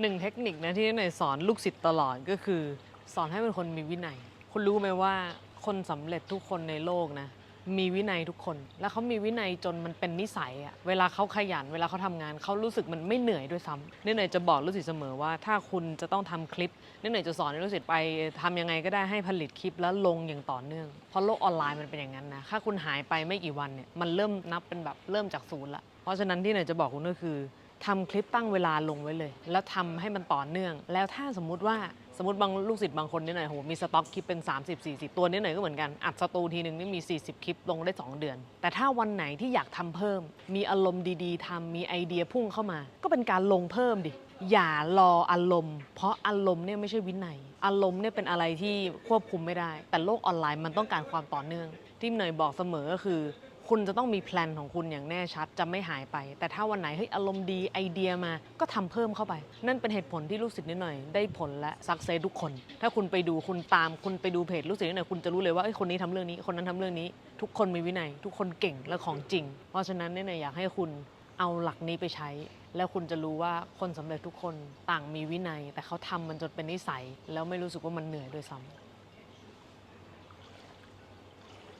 หนึ่งเทคนิคนะที่หน่อยสอนลูกศิษย์ตลอดก็คือ สอนให้เป็นคนมีวินัย คุณรู้ไหมว่าคนสำเร็จทุกคนในโลกนะ มีวินัยทุกคน แล้วเขามีวินัยจนมันเป็นนิสัยอะเวลาเขาขยันเวลาเขาทำงานเขารู้สึกมันไม่เหนื่อยด้วยซ้ำนี่หน่อยจะบอกลูกศิษย์เสมอว่า ถ้าคุณจะต้องทำคลิปนี่หน่อยจะสอนให้ลูกศิษย์ไปทำยังไงก็ได้ให้ผลิตคลิปแล้วลงอย่างต่อเนื่องเพราะโลกออนไลน์มันเป็นอย่างนั้นนะถ้าคุณหายไปไม่กี่วันเนี่ยมันเริ่มนับเป็นแบบเริ่มจากศูนย์ละเพราะฉะนั้นที่หน่อยจะบอกคุณก็คือ ทำคลิปตั้งเวลาลงไว้เลย แล้วทำให้มันต่อเนื่อง แล้วถ้าสมมุติว่าสมมติบางลูกศิษย์บางคนนี่หน่อยโหมีสต็อกคลิปเป็น 30 40 ตัวนี่หน่อยก็เหมือนกัน อัดสตูทีหนึ่งนี่มี 40 คลิปลงได้ 2 เดือน แต่ถ้าวันไหนที่อยากทำเพิ่ม มีอารมณ์ดีๆทำมีไอเดียพุ่งเข้ามา ก็เป็นการลงเพิ่มดิอย่ารออารมณ์ เพราะอารมณ์เนี่ยไม่ใช่วินัย อารมณ์เนี่ยเป็นอะไรที่ควบคุมไม่ได้ แต่โลกออนไลน์มันต้องการความต่อเนื่องที่หน่อยบอกเสมอก็คือ คุณจะต้องมีแพลนของคุณอย่างแน่ชัดจะไม่หายไป แต่ถ้าวันไหนเฮ้ยอารมณ์ดีไอเดียมาก็ทำเพิ่มเข้าไป นั่นเป็นเหตุผลที่ลูกศิษย์นิดหน่อยได้ผลและสักเซสทุกคน ถ้าคุณไปดูคุณตามคุณไปดูเพจลูกศิษย์นิดหน่อยคุณจะรู้เลยว่าเอ้คนนี้ทำเรื่องนี้คนนั้นทำเรื่องนี้ ทุกคนมีวินัย ทุกคนเก่งและของจริง เพราะฉะนั้นเนี่ยอยากให้คุณเอาหลักนี้ไปใช้ แล้วคุณจะรู้ว่าคนสำเร็จทุกคนต่างมีวินัย แต่เขาทำมันจนเป็นนิสัย แล้วไม่รู้สึกว่ามันเหนื่อยด้วยซ้ำ